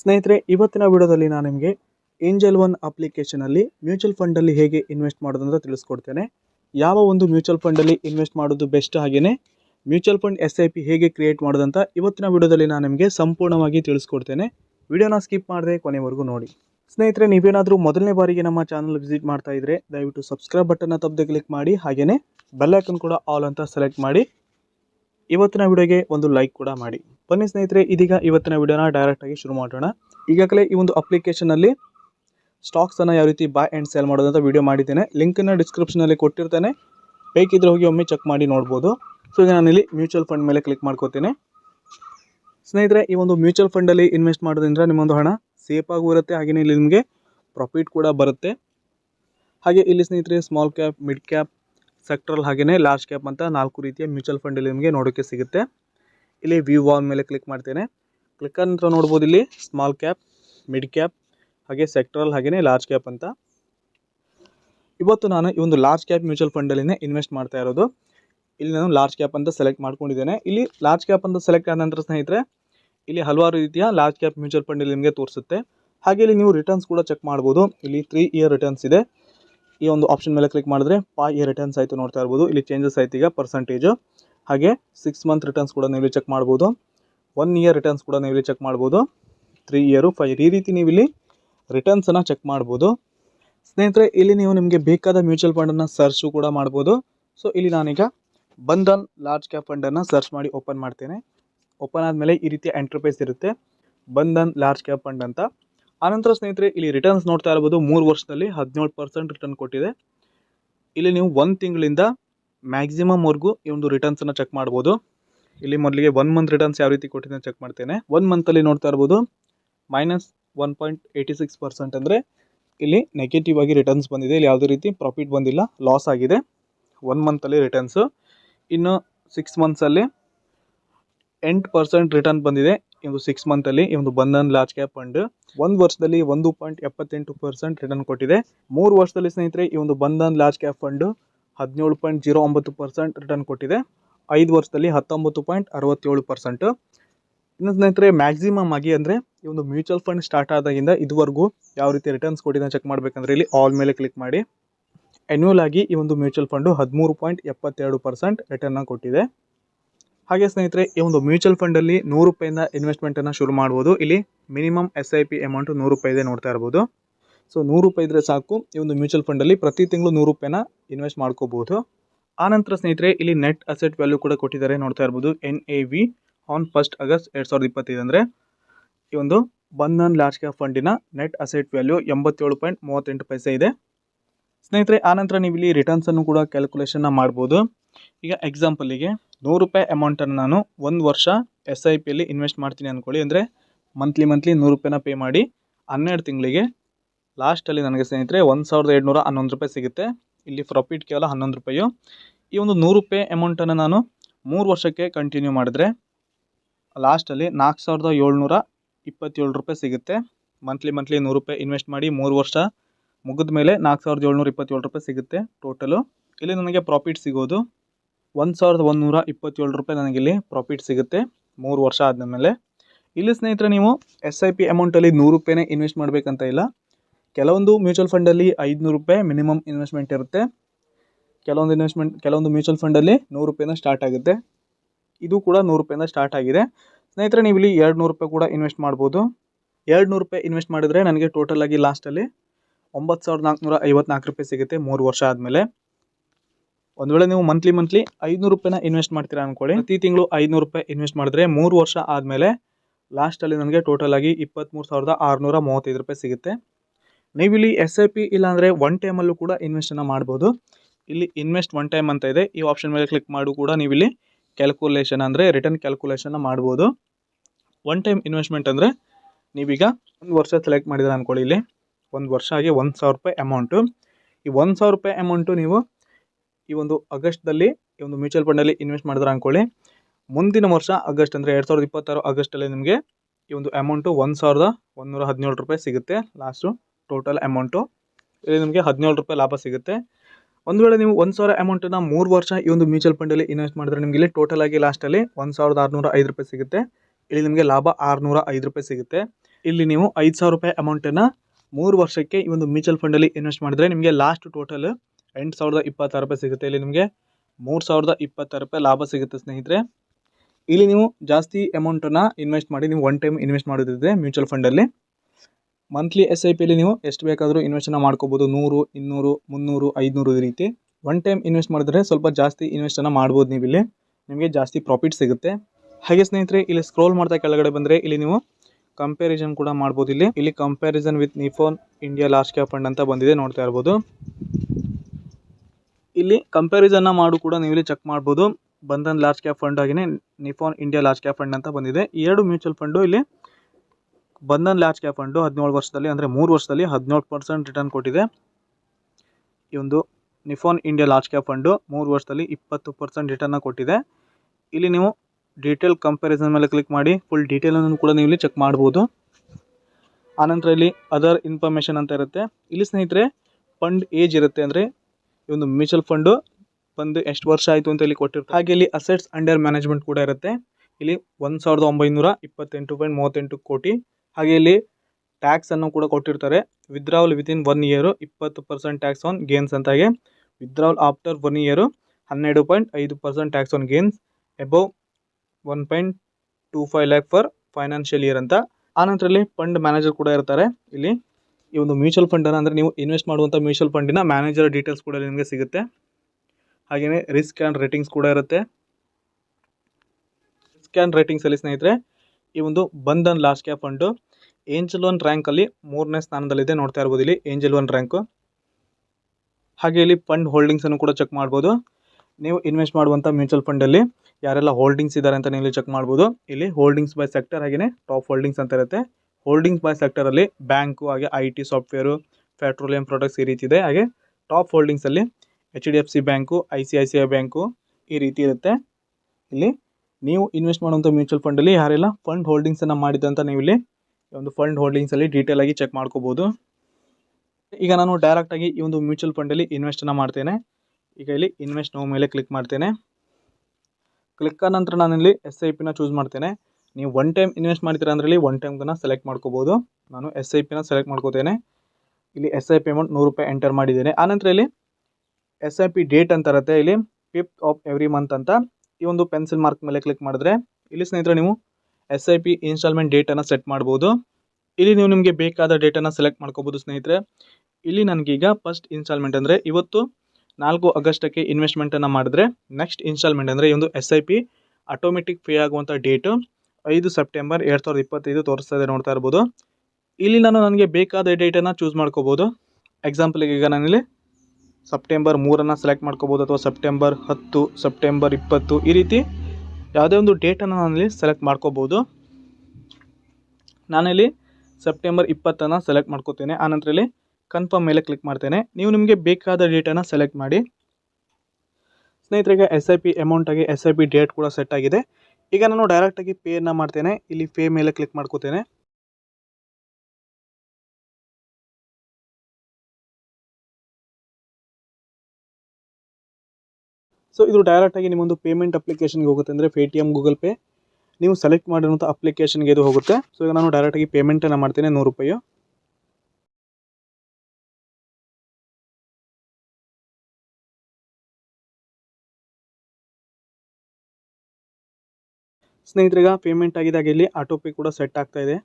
ಸ್ನೇಹಿತರೆ, ಇವತ್ತಿನ ವಿಡಿಯೋದಲ್ಲಿ ನಾನು ನಿಮಗೆ ಏಂಜಲ್ ಒನ್ ಅಪ್ಲಿಕೇಶನಲ್ಲಿ ಮ್ಯೂಚುವಲ್ ಫಂಡಲ್ಲಿ ಹೇಗೆ ಇನ್ವೆಸ್ಟ್ ಮಾಡೋದು ಅಂತ ತಿಳಿಸ್ಕೊಡ್ತೇನೆ. ಯಾವ ಒಂದು ಮ್ಯೂಚುವಲ್ ಫಂಡಲ್ಲಿ ಇನ್ವೆಸ್ಟ್ ಮಾಡೋದು ಬೆಸ್ಟ್ ಹಾಗೆಯೇ mutual fund S I P ಹೇಗೆ ಕ್ರಿಯೇಟ್ ಮಾಡೋದಂತ ಇವತ್ತಿನ ವಿಡಿಯೋದಲ್ಲಿ ನಾನು ನಿಮಗೆ ಸಂಪೂರ್ಣವಾಗಿ ತಿಳಿಸ್ಕೊಡ್ತೇನೆ. ವಿಡಿಯೋನ ಸ್ಕಿಪ್ ಮಾಡದೆ ಕೊನೆವರೆಗೂ ನೋಡಿ. ಸ್ನೇಹಿತರೆ, ನೀವೇನಾದರೂ ಮೊದಲನೇ ಬಾರಿಗೆ ನಮ್ಮ ಚಾನಲ್ ವಿಸಿಟ್ ಮಾಡ್ತಾ ಇದ್ರೆ ದಯವಿಟ್ಟು ಸಬ್ಸ್ಕ್ರೈಬ್ ಬಟನ್ನ ತಪ್ಪದೆ ಕ್ಲಿಕ್ ಮಾಡಿ ಹಾಗೆಯೇ ಬೆಲ್ಲೈಕನ್ ಕೂಡ ಆಲ್ ಅಂತ ಸೆಲೆಕ್ಟ್ ಮಾಡಿ. ಇವತ್ತಿನ ವಿಡಿಯೋಗೆ ಒಂದು ಲೈಕ್ ಕೂಡ ಮಾಡಿ. ಬನ್ನಿ ಸ್ನೇಹಿತರೆ, ಇದೀಗ ಇವತ್ತಿನ ವಿಡಿಯೋನ ಡೈರೆಕ್ಟಾಗಿ ಶುರು ಮಾಡೋಣ. ಈಗಾಗಲೇ ಈ ಒಂದು ಅಪ್ಲಿಕೇಶನಲ್ಲಿ ಸ್ಟಾಕ್ಸನ್ನು ಯಾವ ರೀತಿ ಬೈ ಆ್ಯಂಡ್ ಸೇಲ್ ಮಾಡೋದಂತ ವಿಡಿಯೋ ಮಾಡಿದ್ದೇನೆ. ಲಿಂಕನ್ನು ಡಿಸ್ಕ್ರಿಪ್ಷನಲ್ಲಿ ಕೊಟ್ಟಿರ್ತೇನೆ. ಬೇಕಿದ್ರೆ ಹೋಗಿ ಒಮ್ಮೆ ಚೆಕ್ ಮಾಡಿ ನೋಡ್ಬೋದು. ಸೊ ಈಗ ನಾನಿಲ್ಲಿ ಮ್ಯೂಚುವಲ್ ಫಂಡ್ ಮೇಲೆ ಕ್ಲಿಕ್ ಮಾಡ್ಕೋತೀನಿ. ಸ್ನೇಹಿತರೆ, ಈ ಒಂದು ಮ್ಯೂಚುವಲ್ ಫಂಡಲ್ಲಿ ಇನ್ವೆಸ್ಟ್ ಮಾಡೋದ್ರಿಂದ ನಿಮ್ಮೊಂದು ಹಣ ಸೇಫ್ ಆಗೂ ಇರುತ್ತೆ ಹಾಗೆಯೇ ಇಲ್ಲಿ ನಿಮಗೆ ಪ್ರಾಫಿಟ್ ಕೂಡ ಬರುತ್ತೆ. ಹಾಗೆ ಇಲ್ಲಿ ಸ್ನೇಹಿತರೆ small cap mid cap sectoral ಹಾಗೆಯೇ ಲಾರ್ಜ್ ಕ್ಯಾಪ್ ಅಂತ ನಾಲ್ಕು ರೀತಿಯ ಮ್ಯೂಚುವಲ್ ಫಂಡಲ್ಲಿ ನಿಮಗೆ ನೋಡೋಕ್ಕೆ ಸಿಗುತ್ತೆ. ಇಲ್ಲಿ ವ್ಯೂ ವಾಲ್ ಮೇಲೆ ಕ್ಲಿಕ್ ಮಾಡ್ತೇನೆ. ಕ್ಲಿಕ್ ಅಂತ ನೋಡ್ಬೋದು ಇಲ್ಲಿ ಸ್ಮಾಲ್ ಕ್ಯಾಪ್ ಮಿಡ್ ಕ್ಯಾಪ್ ಹಾಗೆ ಸೆಕ್ಟ್ರಲ್ ಹಾಗೆಯೇ ಲಾರ್ಜ್ ಕ್ಯಾಪ್ ಅಂತ. ಇವತ್ತು ನಾನು ಈ ಒಂದು ಲಾರ್ಜ್ ಕ್ಯಾಪ್ ಮ್ಯೂಚುವಲ್ ಫಂಡಲ್ಲಿನೇ ಇನ್ವೆಸ್ಟ್ ಮಾಡ್ತಾ ಇರೋದು. ಇಲ್ಲಿ ನಾನು ಲಾರ್ಜ್ ಕ್ಯಾಪ್ ಅಂತ ಸೆಲೆಕ್ಟ್ ಮಾಡ್ಕೊಂಡಿದ್ದೇನೆ. ಇಲ್ಲಿ ಲಾರ್ಜ್ ಕ್ಯಾಪ್ ಅಂತ ಸೆಲೆಕ್ಟ್ ಆದ ನಂತರ ಸ್ನೇಹಿತರೆ, ಇಲ್ಲಿ ಹಲವಾರು ರೀತಿಯ ಲಾರ್ಜ್ ಕ್ಯಾಪ್ ಮ್ಯೂಚುವಲ್ ಫಂಡ್ ಇಲ್ಲಿ ನಿಮಗೆ ತೋರಿಸುತ್ತೆ. ಹಾಗೆ ಇಲ್ಲಿ ನೀವು ರಿಟರ್ನ್ಸ್ ಕೂಡ ಚೆಕ್ ಮಾಡ್ಬೋದು. ಇಲ್ಲಿ ತ್ರೀ ಇಯರ್ ರಿಟರ್ನ್ಸ್ ಇದೆ. ಈ ಒಂದು ಆಪ್ಷನ್ ಮೇಲೆ ಕ್ಲಿಕ್ ಮಾಡಿದ್ರೆ ಪಾ ಇಯರ್ ರಿಟರ್ನ್ಸ್ ಆಯಿತು ನೋಡ್ತಾ ಇರ್ಬೋದು. ಇಲ್ಲಿ ಚೇಂಜಸ್ ಆಯ್ತು ಈಗ ಪರ್ಸೆಂಟೇಜು ಹಾಗೆ ಸಿಕ್ಸ್ ಮಂತ್ ರಿಟರ್ನ್ಸ್ ಕೂಡ ನೀವು ಚೆಕ್ ಮಾಡ್ಬೋದು. ಒನ್ ಇಯರ್ ರಿಟರ್ನ್ಸ್ ಕೂಡ ನೀವು ಚೆಕ್ ಮಾಡ್ಬೋದು. ತ್ರೀ ಇಯರು ಫೈವ್ ಈ ರೀತಿ ನೀವು ಇಲ್ಲಿ ರಿಟರ್ನ್ಸನ್ನು ಚೆಕ್ ಮಾಡ್ಬೋದು. ಸ್ನೇಹಿತರೆ, ಇಲ್ಲಿ ನೀವು ನಿಮಗೆ ಬೇಕಾದ ಮ್ಯೂಚುವಲ್ ಫಂಡನ್ನು ಸರ್ಚು ಕೂಡ ಮಾಡ್ಬೋದು. ಸೊ ಇಲ್ಲಿ ನಾನೀಗ ಬಂಧನ್ ಲಾರ್ಜ್ ಕ್ಯಾಪ್ ಫಂಡನ್ನು ಸರ್ಚ್ ಮಾಡಿ ಓಪನ್ ಮಾಡ್ತೇನೆ. ಓಪನ್ ಆದಮೇಲೆ ಈ ರೀತಿಯ ಎಂಟ್ರಪ್ರೈಸ್ ಇರುತ್ತೆ. ಬಂಧನ್ ಲಾರ್ಜ್ ಕ್ಯಾಪ್ ಫಂಡ್ ಅಂತ. ಆನಂತರ ಸ್ನೇಹಿತರೆ, ಇಲ್ಲಿ ರಿಟರ್ನ್ಸ್ ನೋಡ್ತಾ ಇರ್ಬೋದು. ಮೂರು ವರ್ಷದಲ್ಲಿ ಹದಿನೇಳು ಪರ್ಸೆಂಟ್ ರಿಟರ್ನ್ ಕೊಟ್ಟಿದೆ. ಇಲ್ಲಿ ನೀವು ಒಂದು ತಿಂಗಳಿಂದ ಮ್ಯಾಕ್ಸಿಮಮ್ವರೆಗೂ ಈ ಒಂದು ರಿಟರ್ನ್ಸನ್ನು ಚೆಕ್ ಮಾಡ್ಬೋದು. ಇಲ್ಲಿ ಮೊದಲಿಗೆ ಒನ್ ಮಂತ್ ರಿಟರ್ನ್ಸ್ ಯಾವ ರೀತಿ ಕೊಟ್ಟಿದೆ ಚೆಕ್ ಮಾಡ್ತೇನೆ. ಒನ್ ಮಂತಲ್ಲಿ ನೋಡ್ತಾ ಇರ್ಬೋದು minus one point eighty six percent ಅಂದರೆ ಇಲ್ಲಿ ನೆಗೆಟಿವ್ ಆಗಿ ರಿಟರ್ನ್ಸ್ ಬಂದಿದೆ. ಇಲ್ಲಿ ಯಾವುದೇ ರೀತಿ ಪ್ರಾಫಿಟ್ ಬಂದಿಲ್ಲ ಲಾಸ್ ಆಗಿದೆ. ಒನ್ ಮಂತಲ್ಲಿ ರಿಟರ್ನ್ಸು ಇನ್ನು ಸಿಕ್ಸ್ ಮಂತ್ಸಲ್ಲಿ ಎಂಟು ಪರ್ಸೆಂಟ್ ರಿಟರ್ನ್ ಬಂದಿದೆ. ಈ ಒಂದು ಸಿಕ್ಸ್ ಮಂತಲ್ಲಿ ಈ ಒಂದು ಬಂಧನ್ ಲಾರ್ಜ್ ಕ್ಯಾಪ್ ಫಂಡ್ ಒಂದು ವರ್ಷದಲ್ಲಿ ಒಂದು ಪಾಯಿಂಟ್ ಎಪ್ಪತ್ತೆಂಟು ಪರ್ಸೆಂಟ್ ರಿಟರ್ನ್ ಕೊಟ್ಟಿದೆ. ಮೂರು ವರ್ಷದಲ್ಲಿ ಸ್ನೇಹಿತರೆ, ಈ ಒಂದು ಬಂಧನ್ ಲಾರ್ಜ್ ಕ್ಯಾಪ್ ಫಂಡ್ ಹದಿನೇಳು ಪಾಯಿಂಟ್ ಜೀರೋ ಒಂಬತ್ತು ಪರ್ಸೆಂಟ್ ರಿಟರ್ನ್ ಕೊಟ್ಟಿದೆ. ಐದು ವರ್ಷದಲ್ಲಿ ಹತ್ತೊಂಬತ್ತು ಪಾಯಿಂಟ್ ಅರವತ್ತೇಳು ಪರ್ಸೆಂಟ್. ಇನ್ನು ಸ್ನೇಹಿತರೆ ಮ್ಯಾಕ್ಸಿಮಮ್ ಆಗಿ ಅಂದರೆ ಈ ಒಂದು ಮ್ಯೂಚುವಲ್ ಫಂಡ್ ಸ್ಟಾರ್ಟ್ ಆದಾಗಿಂದ ಇದುವರೆಗೂ ಯಾವ ರೀತಿ ರಿಟರ್ನ್ಸ್ ಕೊಟ್ಟಿದೆ ಚೆಕ್ ಮಾಡಬೇಕಂದ್ರೆ ಇಲ್ಲಿ ಆಲ್ ಮೇಲೆ ಕ್ಲಿಕ್ ಮಾಡಿ. ಆ್ಯನ್ಯುವಲ್ ಆಗಿ ಈ ಒಂದು ಮ್ಯೂಚುವಲ್ ಫಂಡು ಹದಿಮೂರು ಪಾಯಿಂಟ್ ಎಪ್ಪತ್ತೆರಡು ಪರ್ಸೆಂಟ್ ರಿಟರ್ನ ಕೊಟ್ಟಿದೆ. ಹಾಗೆ ಸ್ನೇಹಿತರೆ, ಈ ಒಂದು ಮ್ಯೂಚುವಲ್ ಫಂಡಲ್ಲಿ ನೂರು ರೂಪಾಯಿಂದ ಇನ್ವೆಸ್ಟ್ಮೆಂಟನ್ನು ಶುರು ಮಾಡ್ಬೋದು. ಇಲ್ಲಿ minimum S I P amount ನೂರು ರೂಪಾಯಿ ಇದೆ ನೋಡ್ತಾ ಇರ್ಬೋದು. ಸೊ ನೂರು ರೂಪಾಯಿ ಇದ್ದರೆ ಸಾಕು. ಈ ಒಂದು ಮ್ಯೂಚುವಲ್ ಫಂಡಲ್ಲಿ ಪ್ರತಿ ತಿಂಗಳು ನೂರು ರೂಪಾಯಿನ ಇನ್ವೆಸ್ಟ್ ಮಾಡ್ಕೋಬೋದು. ಆನಂತರ ಸ್ನೇಹಿತರೆ, ಇಲ್ಲಿ ನೆಟ್ ಅಸೆಟ್ ವ್ಯಾಲ್ಯೂ ಕೂಡ ಕೊಟ್ಟಿದ್ದಾರೆ ನೋಡ್ತಾ ಇರ್ಬೋದು. N A V on first August ಎರಡು ಸಾವಿರದ ಇಪ್ಪತ್ತೈದು ಅಂದರೆ ಈ ಒಂದು ಬಂಧನ್ ಲಾರ್ಜ್ ಕ್ಯಾಪ್ ಫಂಡಿನ ನೆಟ್ ಅಸೆಟ್ ವ್ಯಾಲ್ಯೂ ಎಂಬತ್ತೇಳು ಪಾಯಿಂಟ್ ಮೂವತ್ತೆಂಟು ಪೈಸೆ ಇದೆ. ಸ್ನೇಹಿತರೆ ಆನಂತರ ನೀವು ಇಲ್ಲಿ ರಿಟರ್ನ್ಸನ್ನು ಕೂಡ ಕ್ಯಾಲ್ಕುಲೇಷನ್ನ ಮಾಡ್ಬೋದು. ಈಗ ಎಕ್ಸಾಂಪಲಿಗೆ ನೂರು ರೂಪಾಯಿ ಅಮೌಂಟನ್ನು ನಾನು ಒಂದು ವರ್ಷ ಎಸ್ ಐ ಪಿಯಲ್ಲಿ ಇನ್ವೆಸ್ಟ್ ಮಾಡ್ತೀನಿ ಅಂದ್ಕೊಳ್ಳಿ ಅಂದರೆ ಮಂತ್ಲಿ ಮಂತ್ಲಿ ನೂರು ರೂಪಾಯಿನ ಪೇ ಮಾಡಿ ಹನ್ನೆರಡು ತಿಂಗಳಿಗೆ ಲಾಸ್ಟಲ್ಲಿ ನನಗೆ ಸ್ನೇಹಿತರೆ ಒಂದು ಸಾವಿರದ ಏಳ್ನೂರ ಹನ್ನೊಂದು ರೂಪಾಯಿ ಸಿಗುತ್ತೆ. ಇಲ್ಲಿ ಪ್ರಾಫಿಟ್ ಕೇವಲ ಹನ್ನೊಂದು ರೂಪಾಯಿ ಈ ಒಂದು ನೂರು ರೂಪಾಯಿ ಅಮೌಂಟನ್ನು ನಾನು ಮೂರು ವರ್ಷಕ್ಕೆ ಕಂಟಿನ್ಯೂ ಮಾಡಿದ್ರೆ ಲಾಸ್ಟಲ್ಲಿ ನಾಲ್ಕು ಸಾವಿರದ ಏಳ್ನೂರ ಇಪ್ಪತ್ತೇಳು ರೂಪಾಯಿ ಸಿಗುತ್ತೆ. ಮಂತ್ಲಿ ಮಂತ್ಲಿ ನೂರು ರೂಪಾಯಿ ಇನ್ವೆಸ್ಟ್ ಮಾಡಿ ಮೂರು ವರ್ಷ ಮುಗಿದ ಮೇಲೆ ನಾಲ್ಕು ಸಾವಿರದ ಏಳ್ನೂರ ಇಪ್ಪತ್ತೇಳು ರೂಪಾಯಿ ಸಿಗುತ್ತೆ ಟೋಟಲು ಇಲ್ಲಿ ನನಗೆ ಪ್ರಾಫಿಟ್ ಸಿಗೋದು. ಒಂದು ಸಾವಿರದ ಒಂದುನೂರ ಇಪ್ಪತ್ತೇಳು ರೂಪಾಯಿ ನನಗಿಲ್ಲಿ ಪ್ರಾಫಿಟ್ ಸಿಗುತ್ತೆ ಮೂರು ವರ್ಷ ಆದಮೇಲೆ. ಇಲ್ಲಿ ಸ್ನೇಹಿತರೆ ನೀವು ಎಸ್ ಐ ಪಿ ಅಮೌಂಟಲ್ಲಿ ನೂರು ರೂಪಾಯಿನೇ ಇನ್ವೆಸ್ಟ್ ಮಾಡಬೇಕಂತ ಇಲ್ಲ. ಕೆಲವೊಂದು ಮ್ಯೂಚುವಲ್ ಫಂಡಲ್ಲಿ ಐದುನೂರು ರೂಪಾಯಿ ಮಿನಿಮಮ್ ಇನ್ವೆಸ್ಟ್ಮೆಂಟ್ ಇರುತ್ತೆ. ಕೆಲವೊಂದು ಇನ್ವೆಸ್ಟ್ಮೆಂಟ್, ಕೆಲವೊಂದು ಮ್ಯೂಚುವಲ್ ಫಂಡಲ್ಲಿ ನೂರು ರೂಪಾಯಿಂದ ಸ್ಟಾರ್ಟ್ ಆಗುತ್ತೆ. ಇದು ಕೂಡ ನೂರು ರೂಪಾಯಿಂದ ಸ್ಟಾರ್ಟ್ ಆಗಿದೆ. ಸ್ನೇಹಿತರೆ ನೀವು ಇಲ್ಲಿ ಎರಡು ನೂರು ರೂಪಾಯಿ ಕೂಡ ಇನ್ವೆಸ್ಟ್ ಮಾಡ್ಬೋದು. ಎರಡು ನೂರು ರೂಪಾಯಿ ಇನ್ವೆಸ್ಟ್ ಮಾಡಿದರೆ ನನಗೆ ಟೋಟಲ್ ಆಗಿ ಲಾಸ್ಟಲ್ಲಿ ಒಂಬತ್ತು ಸಾವಿರದ ನಾಲ್ಕುನೂರ ಐವತ್ನಾಲ್ಕು ರೂಪಾಯಿ ಸಿಗುತ್ತೆ ಮೂರು ವರ್ಷ ಆದಮೇಲೆ. ಒಂದು ವೇಳೆ ನೀವು ಮಂತ್ಲಿ ಮಂತ್ಲಿ ಐದುನೂರು ರೂಪಾಯಿನ ಇನ್ವೆಸ್ಟ್ ಮಾಡ್ತೀರಾ ಅಂದ್ಕೊಳ್ಳಿ ಪ್ರತಿ ತಿಂಗಳು ಐದುನೂರು ರೂಪಾಯಿ ಇನ್ವೆಸ್ಟ್ ಮಾಡಿದ್ರೆ ಮೂರು ವರ್ಷ ಆದಮೇಲೆ ಲಾಸ್ಟಲ್ಲಿ ನನಗೆ ಟೋಟಲ್ ಆಗಿ ಇಪ್ಪತ್ತ್ಮೂರು ಸಾವಿರದ ಆರುನೂರ ಮೂವತ್ತೈದು ರೂಪಾಯಿ ಸಿಗುತ್ತೆ. ನೀವು ಇಲ್ಲಿ ಎಸ್ ಐ ಪಿ ಇಲ್ಲಾಂದರೆ ಒನ್ ಟೈಮಲ್ಲೂ ಕೂಡ ಇನ್ವೆಸ್ಟನ್ನು ಮಾಡ್ಬೋದು. ಇಲ್ಲಿ ಇನ್ವೆಸ್ಟ್ ಒನ್ ಟೈಮ್ ಅಂತ ಇದೆ. ಈ ಆಪ್ಷನ್ ಮೇಲೆ ಕ್ಲಿಕ್ ಮಾಡು ಕೂಡ ನೀವು ಇಲ್ಲಿ ಕ್ಯಾಲ್ಕುಲೇಷನ್ ಅಂದರೆ ರಿಟರ್ನ್ ಕ್ಯಾಲ್ಕುಲೇಷನ್ನ ಮಾಡ್ಬೋದು. ಒನ್ ಟೈಮ್ ಇನ್ವೆಸ್ಟ್ಮೆಂಟ್ ಅಂದರೆ ನೀವೀಗ ಒಂದು ವರ್ಷ ಸೆಲೆಕ್ಟ್ ಮಾಡಿದ್ರೆ ಅಂದ್ಕೊಳ್ಳಿ ಇಲ್ಲಿ. ಒಂದು ವರ್ಷ ಆಗಿ ಒಂದು ಸಾವಿರ ರೂಪಾಯಿ ಅಮೌಂಟು ಈ ಒಂದು ಸಾವಿರ ರೂಪಾಯಿ ಅಮೌಂಟು ನೀವು ಈ ಒಂದು ಆಗಸ್ಟ್ದಲ್ಲಿ ಈ ಒಂದು ಮ್ಯೂಚುವಲ್ ಫಂಡಲ್ಲಿ ಇನ್ವೆಸ್ಟ್ ಮಾಡಿದ್ರೆ ಅಂದ್ಕೊಳ್ಳಿ ಮುಂದಿನ ವರ್ಷ ಆಗಸ್ಟ್ ಅಂದರೆ ಎರಡು ಸಾವಿರದ ಇಪ್ಪತ್ತಾರು ಆಗಸ್ಟಲ್ಲಿ ನಿಮಗೆ ಈ ಒಂದು ಅಮೌಂಟು ಒಂದು ಸಾವಿರದ ಒಂದುನೂರ ಹದಿನೇಳು ರೂಪಾಯಿ ಸಿಗುತ್ತೆ ಲಾಸ್ಟು ಟೋಟಲ್ ಅಮೌಂಟು ಇಲ್ಲಿ ನಿಮಗೆ ಹದಿನೇಳು ರೂಪಾಯಿ ಲಾಭ ಸಿಗುತ್ತೆ. ಒಂದು ವೇಳೆ ನೀವು ಒಂದು ಸಾವಿರ ಅಮೌಂಟನ್ನು ಮೂರು ವರ್ಷ ಈ ಒಂದು ಮ್ಯೂಚುವಲ್ ಫಂಡಲ್ಲಿ ಇನ್ವೆಸ್ಟ್ ಮಾಡಿದ್ರೆ ನಿಮಗೆ ಇಲ್ಲಿ ಟೋಟಲ್ ಆಗಿ ಲಾಸ್ಟಲ್ಲಿ ಒಂದು ಸಾವಿರದ ಆರುನೂರ ಐದು ರೂಪಾಯಿ ಸಿಗುತ್ತೆ. ಇಲ್ಲಿ ನಿಮಗೆ ಲಾಭ ಆರುನೂರ ಐದು ರೂಪಾಯಿ ಸಿಗುತ್ತೆ. ಇಲ್ಲಿ ನೀವು ಐದು ಸಾವಿರ ರೂಪಾಯಿ ಅಮೌಂಟನ್ನು ಮೂರು ವರ್ಷಕ್ಕೆ ಈ ಒಂದು ಮ್ಯೂಚುವಲ್ ಫಂಡಲ್ಲಿ ಇನ್ವೆಸ್ಟ್ ಮಾಡಿದ್ರೆ ನಿಮಗೆ ಲಾಸ್ಟ್ ಟೋಟಲ್ ಎಂಟು ಸಾವಿರದ ಇಪ್ಪತ್ತಾರು ರೂಪಾಯಿ ಸಿಗುತ್ತೆ. ಇಲ್ಲಿ ನಿಮಗೆ ಮೂರು ಸಾವಿರದ ಇಪ್ಪತ್ತಾರು ರೂಪಾಯಿ ಲಾಭ ಸಿಗುತ್ತೆ ಸ್ನೇಹಿತರೆ. ಇಲ್ಲಿ ನೀವು ಜಾಸ್ತಿ ಅಮೌಂಟನ್ನು ಇನ್ವೆಸ್ಟ್ ಮಾಡಿ ನೀವು one time invest ಮಾಡೋದಿದ್ರೆ mutual ಫಂಡಲ್ಲಿ monthly S I ಪಿಲಿ ನೀವು ಎಷ್ಟು ಬೇಕಾದರೂ ಇನ್ವೆಸ್ಟನ್ನು ಮಾಡ್ಕೋಬೋದು. ನೂರು, ಇನ್ನೂರು, ಮುನ್ನೂರು, ಐದುನೂರು ಈ ರೀತಿ. ಒನ್ ಟೈಮ್ ಇನ್ವೆಸ್ಟ್ ಮಾಡಿದ್ರೆ ಸ್ವಲ್ಪ ಜಾಸ್ತಿ ಇನ್ವೆಸ್ಟನ್ನು ಮಾಡ್ಬೋದು ನೀವು ಇಲ್ಲಿ. ನಿಮಗೆ ಜಾಸ್ತಿ ಪ್ರಾಫಿಟ್ ಸಿಗುತ್ತೆ. ಹಾಗೆ ಸ್ನೇಹಿತರೆ, ಇಲ್ಲಿ ಸ್ಕ್ರೋಲ್ ಮಾಡ್ತಾ ಕೆಳಗಡೆ ಬಂದರೆ ಇಲ್ಲಿ ನೀವು ಕಂಪ್ಯಾರಿಸನ್ ಕೂಡ ಮಾಡ್ಬೋದು ಇಲ್ಲಿ. ಇಲ್ಲಿ comparison with Nippon India large cap fund ಅಂತ ಬಂದಿದೆ, ನೋಡ್ತಾ ಇರ್ಬೋದು. ಇಲ್ಲಿ ಕಂಪ್ಯಾರಿಸನ್ನ ಮಾಡು ಕೂಡ ನೀವು ಇಲ್ಲಿ ಚೆಕ್ ಮಾಡ್ಬೋದು. Bandhan large cap fund ಆಗಿನೇ Nippon India large cap fund ಅಂತ ಬಂದಿದೆ. ಎರಡು ಮ್ಯೂಚುವಲ್ ಫಂಡು ಇಲ್ಲಿ ಬಂಧನ್ ಕ್ಯಾಪ್ ಫಂಡು ಹದಿನೇಳು ವರ್ಷದಲ್ಲಿ, ಅಂದರೆ ಮೂರು ವರ್ಷದಲ್ಲಿ ಹದಿನೇಳು ಪರ್ಸೆಂಟ್ ರಿಟರ್ನ್ ಕೊಟ್ಟಿದೆ. ಈ ಒಂದು Nippon India large cap fund ಮೂರು ವರ್ಷದಲ್ಲಿ ಇಪ್ಪತ್ತು ಪರ್ಸೆಂಟ್ ರಿಟರ್ನ ಕೊಟ್ಟಿದೆ. ಇಲ್ಲಿ ನೀವು ಡೀಟೇಲ್ ಕಂಪ್ಯಾರಿಸನ್ ಮೇಲೆ ಕ್ಲಿಕ್ ಮಾಡಿ, ಫುಲ್ ಡೀಟೇಲನ್ನು ಕೂಡ ನೀವು ಇಲ್ಲಿ ಚೆಕ್ ಮಾಡ್ಬೋದು. ಆನಂತರ ಇಲ್ಲಿ ಅದರ್ ಇನ್ಫಾರ್ಮೇಷನ್ ಅಂತ ಇರುತ್ತೆ. ಇಲ್ಲಿ ಸ್ನೇಹಿತರೆ, ಫಂಡ್ ಏಜ್ ಇರುತ್ತೆ ಅಂದರೆ ಈ ಒಂದು ಮ್ಯೂಚುವಲ್ ಫಂಡು ಬಂದು ಎಷ್ಟು ವರ್ಷ ಆಯಿತು ಅಂತ ಇಲ್ಲಿ ಕೊಟ್ಟಿರ್ತಾರೆ. ಹಾಗೆ ಇಲ್ಲಿ ಅಸೆಟ್ಸ್ ಅಂಡರ್ ಮ್ಯಾನೇಜ್ಮೆಂಟ್ ಕೂಡ ಇರುತ್ತೆ. ಇಲ್ಲಿ ಒಂದು ಸಾವಿರದ ಒಂಬೈನೂರ ಇಪ್ಪತ್ತೆಂಟು ಪಾಯಿಂಟ್ ಮೂವತ್ತೆಂಟು ಕೋಟಿ ಹಾಗೆ ಇಲ್ಲಿ ಟ್ಯಾಕ್ಸ್ ಅನ್ನು ಕೂಡ ಕೊಟ್ಟಿರ್ತಾರೆ. ವಿತ್ಡ್ರಾವಲ್ ವಿತಿನ್ ಒನ್ ಇಯರು ಇಪ್ಪತ್ತು ಪರ್ಸೆಂಟ್ ಟ್ಯಾಕ್ಸ್ ಆನ್ ಗೇನ್ಸ್ ಅಂತ ಹಾಗೆ. ವಿತ್ಡ್ರಾವಲ್ ಆಫ್ಟರ್ ಒನ್ ಇಯರು ಹನ್ನೆರಡು ಪಾಯಿಂಟ್ ಐದು percent tax on gains above one point two five lakh for financial year ಅಂತ. ಆನಂತರಲ್ಲಿ ಫಂಡ್ ಮ್ಯಾನೇಜರ್ ಕೂಡ ಇರ್ತಾರೆ. ಇಲ್ಲಿ ಈ ಒಂದು ಮ್ಯೂಚುವಲ್ ಫಂಡನ್ನು ಅಂದರೆ ನೀವು ಇನ್ವೆಸ್ಟ್ ಮಾಡುವಂಥ ಮ್ಯೂಚುವಲ್ ಫಂಡಿನ ಮ್ಯಾನೇಜರ್ ಡೀಟೇಲ್ಸ್ ಕೂಡ ನಿಮಗೆ ಸಿಗುತ್ತೆ. ಹಾಗೆಯೇ ರಿಸ್ಕ್ ಆ್ಯಂಡ್ ರೇಟಿಂಗ್ಸ್ ಕೂಡ ಇರುತ್ತೆ. ರಿಸ್ಕ್ ಆ್ಯಂಡ್ ರೇಟಿಂಗ್ಸಲ್ಲಿ ಸ್ನೇಹಿತರೆ ಈ ಒಂದು Bandhan last cap fund Angel One ರ್ಯಾಂಕಲ್ಲಿ ಮೂರನೇ ಸ್ಥಾನದಲ್ಲಿದೆ. ನೋಡ್ತಾ ಇರ್ಬೋದು ಇಲ್ಲಿ ಏಂಜಲ್ ಒನ್ ರ್ಯಾಂಕು ಹಾಗೆ ಇಲ್ಲಿ ಫಂಡ್ ಹೋಲ್ಡಿಂಗ್ಸನ್ನು ಕೂಡ ಚೆಕ್ ಮಾಡ್ಬೋದು. ನೀವು ಇನ್ವೆಸ್ಟ್ ಮಾಡುವಂಥ ಮ್ಯೂಚುವಲ್ ಫಂಡಲ್ಲಿ ಯಾರೆಲ್ಲ ಹೋಲ್ಡಿಂಗ್ಸ್ ಇದ್ದಾರೆ ಅಂತ ನೀವು ಚೆಕ್ ಮಾಡ್ಬೋದು. ಇಲ್ಲಿ ಹೋಲ್ಡಿಂಗ್ಸ್ ಬೈ ಸೆಕ್ಟರ್ ಹಾಗೆಯೇ ಟಾಪ್ ಹೋಲ್ಡಿಂಗ್ಸ್ ಅಂತ ಇರುತ್ತೆ. ಹೋಲ್ಡಿಂಗ್ಸ್ ಬೈ ಸೆಕ್ಟರಲ್ಲಿ ಬ್ಯಾಂಕು ಹಾಗೆ I T software petroleum products ಈ ರೀತಿ ಇದೆ. ಹಾಗೆ top ಹೋಲ್ಡಿಂಗ್ಸಲ್ಲಿ H D F C bank I C I C I bank ಈ ರೀತಿ ಇರುತ್ತೆ. ಇಲ್ಲಿ ನೀವು ಇನ್ವೆಸ್ಟ್ ಮಾಡುವಂಥ ಮ್ಯೂಚುವಲ್ ಫಂಡಲ್ಲಿ ಯಾರೆಲ್ಲ ಫಂಡ್ ಹೋಲ್ಡಿಂಗ್ಸನ್ನು ಮಾಡಿದಂತ ನೀವಿಲ್ಲಿ ಇಲ್ಲಿ ಒಂದು ಫಂಡ್ ಹೋಲ್ಡಿಂಗ್ಸಲ್ಲಿ ಡೀಟೇಲ್ ಆಗಿ ಚೆಕ್ ಮಾಡ್ಕೋಬೋದು. ಈಗ ನಾನು ಡೈರೆಕ್ಟಾಗಿ ಈ ಒಂದು ಮ್ಯೂಚುವಲ್ ಫಂಡಲ್ಲಿ ಇನ್ವೆಸ್ಟನ್ನು ಮಾಡ್ತೇನೆ. ಈಗ ಇಲ್ಲಿ ಇನ್ವೆಸ್ಟ್ ನೋ ಮೇಲೆ ಕ್ಲಿಕ್ ಮಾಡ್ತೇನೆ. ಕ್ಲಿಕ್ ಆದ ನಂತರ ನಾನಿಲ್ಲಿ ಎಸ್ ಐ ಪಿನ ಚೂಸ್ ಮಾಡ್ತೇನೆ. ನೀವು ಒನ್ ಟೈಮ್ ಇನ್ವೆಸ್ಟ್ ಮಾಡ್ತೀರಾ ಅಂದ್ರೆ ಇಲ್ಲಿ ಒನ್ ಟೈಮ್ಗನ್ನ ಸೆಲೆಕ್ಟ್ ಮಾಡ್ಕೋಬೋದು. ನಾನು ಎಸ್ ಐ ಪಿನ ಸೆಲೆಕ್ಟ್ ಮಾಡ್ಕೋತೇನೆ. ಇಲ್ಲಿ ಎಸ್ ಐ ಪಿ ಅಮೌಂಟ್ ನೂರು ರೂಪಾಯಿ ಎಂಟರ್ ಮಾಡಿದ್ದೇನೆ. ಆನಂತರ ಇಲ್ಲಿ ಎಸ್ ಐ ಪಿ ಡೇಟ್ ಅಂತ ಇರುತ್ತೆ. ಇಲ್ಲಿ ಫಿಫ್ತ್ ಆಫ್ ಎವ್ರಿ ಮಂತ್ ಅಂತ. ಈ ಒಂದು ಪೆನ್ಸಿಲ್ ಮಾರ್ಕ್ ಮೇಲೆ ಕ್ಲಿಕ್ ಮಾಡಿದ್ರೆ ಇಲ್ಲಿ ಸ್ನೇಹಿತರೆ ನೀವು ಎಸ್ ಐ ಪಿ ಇನ್ಸ್ಟಾಲ್ಮೆಂಟ್ ಡೇಟನ್ನು ಸೆಟ್ ಮಾಡ್ಬೋದು. ಇಲ್ಲಿ ನೀವು ನಿಮಗೆ ಬೇಕಾದ ಡೇಟನ್ನು ಸೆಲೆಕ್ಟ್ ಮಾಡ್ಕೋಬೋದು ಸ್ನೇಹಿತರೆ. ಇಲ್ಲಿ ನನಗೀಗ ಫಸ್ಟ್ ಇನ್ಸ್ಟಾಲ್ಮೆಂಟ್ ಅಂದರೆ ಇವತ್ತು ನಾಲ್ಕು ಆಗಸ್ಟಕ್ಕೆ ಇನ್ವೆಸ್ಟ್ಮೆಂಟನ್ನು ಮಾಡಿದ್ರೆ ನೆಕ್ಸ್ಟ್ ಇನ್ಸ್ಟಾಲ್ಮೆಂಟ್ ಅಂದರೆ ಈ ಒಂದು S I P automatic pay ಆಗುವಂಥ ಡೇಟು ಐದು ಸೆಪ್ಟೆಂಬರ್ ಎರಡು ಸಾವಿರದ ಇಪ್ಪತ್ತೈದು ತೋರಿಸ್ತಾ ಇದೆ ನೋಡ್ತಾ ಇರ್ಬೋದು. ಇಲ್ಲಿ ನಾನು ನನಗೆ ಬೇಕಾದ ಡೇಟನ್ನು ಚೂಸ್ ಮಾಡ್ಕೋಬೋದು. ಎಕ್ಸಾಂಪಲಿಗೆ ಈಗ ನಾನಿಲ್ಲಿ ಸೆಪ್ಟೆಂಬರ್ ಮೂರನ್ನು ಸೆಲೆಕ್ಟ್ ಮಾಡ್ಕೋಬೋದು ಅಥವಾ ಸೆಪ್ಟೆಂಬರ್ ಹತ್ತು, ಸೆಪ್ಟೆಂಬರ್ ಇಪ್ಪತ್ತು, ಈ ರೀತಿ ಯಾವುದೇ ಒಂದು ಡೇಟನ್ನು ನಾನಿಲ್ಲಿ ಸೆಲೆಕ್ಟ್ ಮಾಡ್ಕೋಬೋದು. ನಾನಿಲ್ಲಿ ಸೆಪ್ಟೆಂಬರ್ ಇಪ್ಪತ್ತನ್ನು ಸೆಲೆಕ್ಟ್ ಮಾಡ್ಕೋತೇನೆ. ಆನಂತರ ಇಲ್ಲಿ ಕನ್ಫರ್ಮ್ ಮೇಲೆ ಕ್ಲಿಕ್ ಮಾಡ್ತೇನೆ. ನೀವು ನಿಮಗೆ ಬೇಕಾದ ಡೇಟನ್ನು ಸೆಲೆಕ್ಟ್ ಮಾಡಿ. ಸ್ನೇಹಿತರಿಗೆ ಎಸ್ ಐ ಪಿ ಅಮೌಂಟಾಗಿ ಎಸ್ ಐ ಪಿ ಡೇಟ್ ಕೂಡ ಸೆಟ್ ಆಗಿದೆ. ಈಗ ನಾನು ಡೈರೆಕ್ಟಾಗಿ ಪೇಯನ್ನು ಮಾಡ್ತೇನೆ. ಇಲ್ಲಿ ಪೇ ಮೇಲೆ ಕ್ಲಿಕ್ ಮಾಡ್ಕೋತೇನೆ. ಸೊ ಇದು ಡೈರೆಕ್ಟಾಗಿ ನಿಮ್ಮೊಂದು ಪೇಮೆಂಟ್ ಅಪ್ಲಿಕೇಶನ್ಗೆ ಹೋಗುತ್ತೆ ಅಂದರೆ ಪೇಟಿಎಮ್ ಗೂಗಲ್ ಪೇ ನೀವು ಸೆಲೆಕ್ಟ್ ಮಾಡಿರುವಂಥ ಅಪ್ಲಿಕೇಶನ್ಗೆ ಇದು ಹೋಗುತ್ತೆ. ಸೊ ಈಗ ನಾನು ಡೈರೆಕ್ಟಾಗಿ ಪೇಮೆಂಟನ್ನು ಮಾಡ್ತೇನೆ, ನೂರು ರೂಪಾಯಿ. ಸ್ನೇಹಿತರಿಗೆ ಪೇಮೆಂಟ್ ಆಗಿದಾಗ ಇಲ್ಲಿ ಆಟೋ ಪೇ ಕೂಡ ಸೆಟ್ ಆಗ್ತಾ ಇದೆ.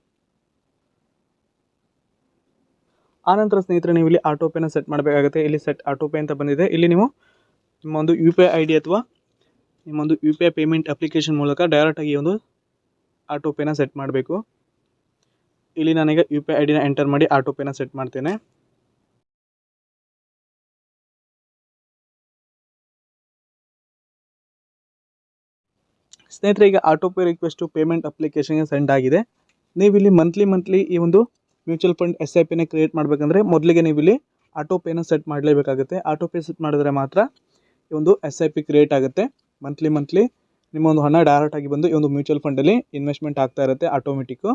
ಆನಂತರ ಸ್ನೇಹಿತರೆ, ನೀವು ಇಲ್ಲಿ ಆಟೋ ಪೇನ ಸೆಟ್ ಮಾಡಬೇಕಾಗುತ್ತೆ. ಇಲ್ಲಿ ಸೆಟ್ ಆಟೋ ಪೇ ಅಂತ ಬಂದಿದೆ. ಇಲ್ಲಿ ನೀವು ನಿಮ್ಮ ಒಂದು U P I I D ಅಥವಾ ನಿಮ್ಮೊಂದು U P I payment application ಮೂಲಕ ಡೈರೆಕ್ಟಾಗಿ ಒಂದು ಆಟೋ ಪೇನ ಸೆಟ್ ಮಾಡಬೇಕು. ಇಲ್ಲಿ ನನಗೆ ಯು ಪಿ ಐ ಐ ಡಿನ ಎಂಟರ್ ಮಾಡಿ ಆಟೋ ಪೇನ ಸೆಟ್ ಮಾಡ್ತೇನೆ. ಸ್ನೇಹಿತರೆ, ಈಗ ಆಟೋ ಪೇ ರಿಕ್ವೆಸ್ಟು ಪೇಮೆಂಟ್ ಅಪ್ಲಿಕೇಶನ್ಗೆ ಸೆಂಡ್ ಆಗಿದೆ. ನೀವು ಇಲ್ಲಿ ಮಂತ್ಲಿ ಮಂತ್ಲಿ ಈ ಒಂದು ಮ್ಯೂಚುವಲ್ ಫಂಡ್ ಎಸ್ ಐ ಪಿನ ಕ್ರಿಯೇಟ್ ಮಾಡಬೇಕಂದ್ರೆ ಮೊದಲಿಗೆ ನೀವು ಇಲ್ಲಿ ಆಟೋ ಪೇನ ಸೆಟ್ ಮಾಡಲೇಬೇಕಾಗುತ್ತೆ. ಆಟೋ ಪೇ ಸೆಟ್ ಮಾಡಿದ್ರೆ ಮಾತ್ರ ಈ ಒಂದು ಎಸ್ ಐ ಪಿ ಕ್ರಿಯೇಟ್ ಆಗುತ್ತೆ. ಮಂತ್ಲಿ ಮಂತ್ಲಿ ನಿಮ್ಮ ಒಂದು ಹಣ ಡೈರೆಕ್ಟ್ ಆಗಿ ಬಂದು ಈ ಒಂದು ಮ್ಯೂಚುವಲ್ ಫಂಡಲ್ಲಿ ಇನ್ವೆಸ್ಟ್ಮೆಂಟ್ ಆಗ್ತಾ ಇರುತ್ತೆ ಆಟೋಮೆಟಿಕ್ಕು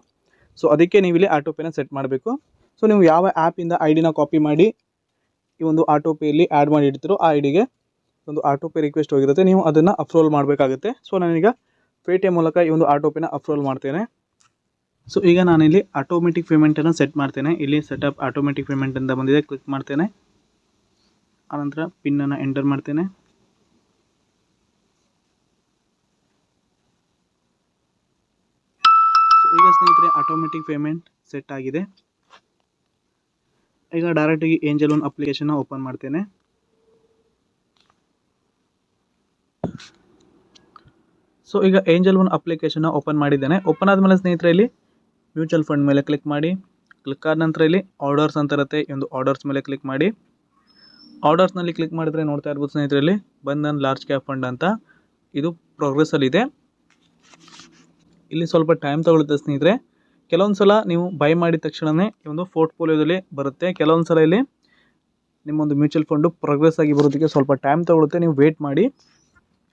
ಸೊ ಅದಕ್ಕೆ ನೀವು ಇಲ್ಲಿ ಆಟೋ ಪೇನ ಸೆಟ್ ಮಾಡಬೇಕು. ಸೊ ನೀವು ಯಾವ ಆ್ಯಪಿಂದ ಐ ಡಿನ ಕಾಪಿ ಮಾಡಿ ಈ ಒಂದು ಆಟೋ ಪೇಯಲ್ಲಿ ಆ್ಯಡ್ ಮಾಡಿ ಇಡ್ತಿರೋ ಆ ಐ ಡಿಗೆ ಒಂದು ಆಟೋ ಪೇ ರಿಕ್ವೆಸ್ಟ್ ಹೋಗಿರುತ್ತೆ. ನೀವು ಅದನ್ನು ಅಪ್ರೂವಲ್ ಮಾಡಬೇಕಾಗುತ್ತೆ. ಸೊ ನಾನೀಗ ಪೇಟಿಎಮ್ ಮೂಲಕ ಈ ಒಂದು ಆಟೋ ಪೇನ ಅಪ್ರೂವಲ್ ಮಾಡ್ತೇನೆ. ಸೊ ಈಗ ನಾನಿಲ್ಲಿ ಆಟೋಮೆಟಿಕ್ ಪೇಮೆಂಟನ್ನು ಸೆಟ್ ಮಾಡ್ತೇನೆ. ಇಲ್ಲಿ ಸೆಟಪ್ ಆಟೋಮೆಟಿಕ್ ಪೇಮೆಂಟ್ ಅಂತ ಬಂದಿದೆ. ಕ್ಲಿಕ್ ಮಾಡ್ತೇನೆ. ಆನಂತರ ಪಿನ್ನನ್ನು ಎಂಟರ್ ಮಾಡ್ತೇನೆ. ಸ್ನೇಹಿತರೆ ಆಟೋಮೆಟಿಕ್ ಪೇಮೆಂಟ್ ಸೆಟ್ ಆಗಿದೆ. ಈಗ ಡೈರೆಕ್ಟಾಗಿ ಏಂಜಲ್ ಒನ್ ಅಪ್ಲಿಕೇಶನ್ನ ಓಪನ್ ಮಾಡ್ತೇನೆ. ಸೊ ಈಗ ಏಂಜಲ್ ಒನ್ ಅಪ್ಲಿಕೇಶನ್ನ ಓಪನ್ ಮಾಡಿದ್ದೇನೆ. ಓಪನ್ ಆದಮೇಲೆ ಸ್ನೇಹಿತರೆ, ಇಲ್ಲಿ ಮ್ಯೂಚುವಲ್ ಫಂಡ್ ಮೇಲೆ ಕ್ಲಿಕ್ ಮಾಡಿ. ಕ್ಲಿಕ್ ಆದ ನಂತರ ಇಲ್ಲಿ ಆರ್ಡರ್ಸ್ ಅಂತ ಇರುತ್ತೆ. ಒಂದು ಆರ್ಡರ್ಸ್ ಮೇಲೆ ಕ್ಲಿಕ್ ಮಾಡಿ. ಆರ್ಡರ್ಸ್ನಲ್ಲಿ ಕ್ಲಿಕ್ ಮಾಡಿದ್ರೆ ನೋಡ್ತಾ ಇರ್ಬೋದು ಸ್ನೇಹಿತರೆ, ಇಲ್ಲಿ ಬಂಧನ್ ಲಾರ್ಜ್ ಕ್ಯಾಪ್ ಫಂಡ್ ಅಂತ. ಇದು ಪ್ರೋಗ್ರೆಸ್ಸಲ್ಲಿದೆ ಇಲ್ಲಿ ಸ್ವಲ್ಪ ಟೈಮ್ ತಗೊಳುತ್ತೆ ಸ್ನೇಹಿತರೆ. ಕೆಲವೊಂದು ಸಲ ನೀವು ಬೈ ಮಾಡಿದ ತಕ್ಷಣವೇ ಈ ಒಂದು ಪೋರ್ಟ್ಫೋಲಿಯೋದಲ್ಲಿ ಬರುತ್ತೆ. ಕೆಲವೊಂದು ಸಲ ಇಲ್ಲಿ ನಿಮ್ಮೊಂದು ಮ್ಯೂಚುವಲ್ ಫಂಡು ಪ್ರೋಗ್ರೆಸ್ ಆಗಿ ಬರೋದಕ್ಕೆ ಸ್ವಲ್ಪ ಟೈಮ್ ತಗೊಳುತ್ತೆ ನೀವು ವೇಟ್ ಮಾಡಿ.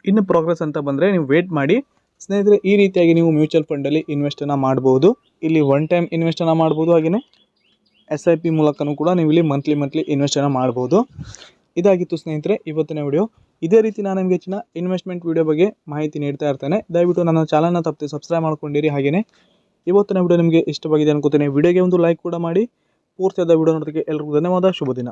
ಇನ್ನು ಪ್ರೋಗ್ರೆಸ್ ಅಂತ ಬಂದರೆ ನೀವು ವೇಟ್ ಮಾಡಿ. ಸ್ನೇಹಿತರೆ, ಈ ರೀತಿಯಾಗಿ ನೀವು ಮ್ಯೂಚುವಲ್ ಫಂಡಲ್ಲಿ ಇನ್ವೆಸ್ಟನ್ನು ಮಾಡ್ಬೋದು. ಇಲ್ಲಿ ಒನ್ ಟೈಮ್ ಇನ್ವೆಸ್ಟನ್ನು ಮಾಡ್ಬೋದು. ಹಾಗೆಯೇ ಎಸ್ ಐ ಪಿ ಮೂಲಕನೂ ಕೂಡ ನೀವು ಇಲ್ಲಿ ಮಂತ್ಲಿ ಮಂತ್ಲಿ ಇನ್ವೆಸ್ಟನ್ನು ಮಾಡ್ಬೋದು. ಇದಾಗಿತ್ತು ಸ್ನೇಹಿತರೆ, ಇವತ್ತಿನ ವಿಡಿಯೋ ಇದೇ ರೀತಿ ನಾನು ನಿಮಗೆ ಹೆಚ್ಚಿನ ಇನ್ವೆಸ್ಟ್ಮೆಂಟ್ ವೀಡಿಯೋ ಬಗ್ಗೆ ಮಾಹಿತಿ ನೀಡ್ತಾ ಇರ್ತೇನೆ. ದಯವಿಟ್ಟು ನನ್ನ ಚಾನಲ್ನ ತಪ್ಪದೆ ಸಬ್ಸ್ಕ್ರೈಬ್ ಮಾಡ್ಕೊಂಡಿರಿ. ಹಾಗೆಯೇ ಇವತ್ತಿನ ವಿಡಿಯೋ ನಿಮಗೆ ಇಷ್ಟವಾಗಿದೆ ಅನ್ಕೋತೇನೆ. ವಿಡಿಯೋಗೆ ಒಂದು ಲೈಕ್ ಕೂಡ ಮಾಡಿ. ಪೂರ್ತಿಯಾದ ವಿಡಿಯೋ ನೋಡೋದಕ್ಕೆ ಎಲ್ರಿಗೂ ಧನ್ಯವಾದ. ಶುಭ ದಿನ.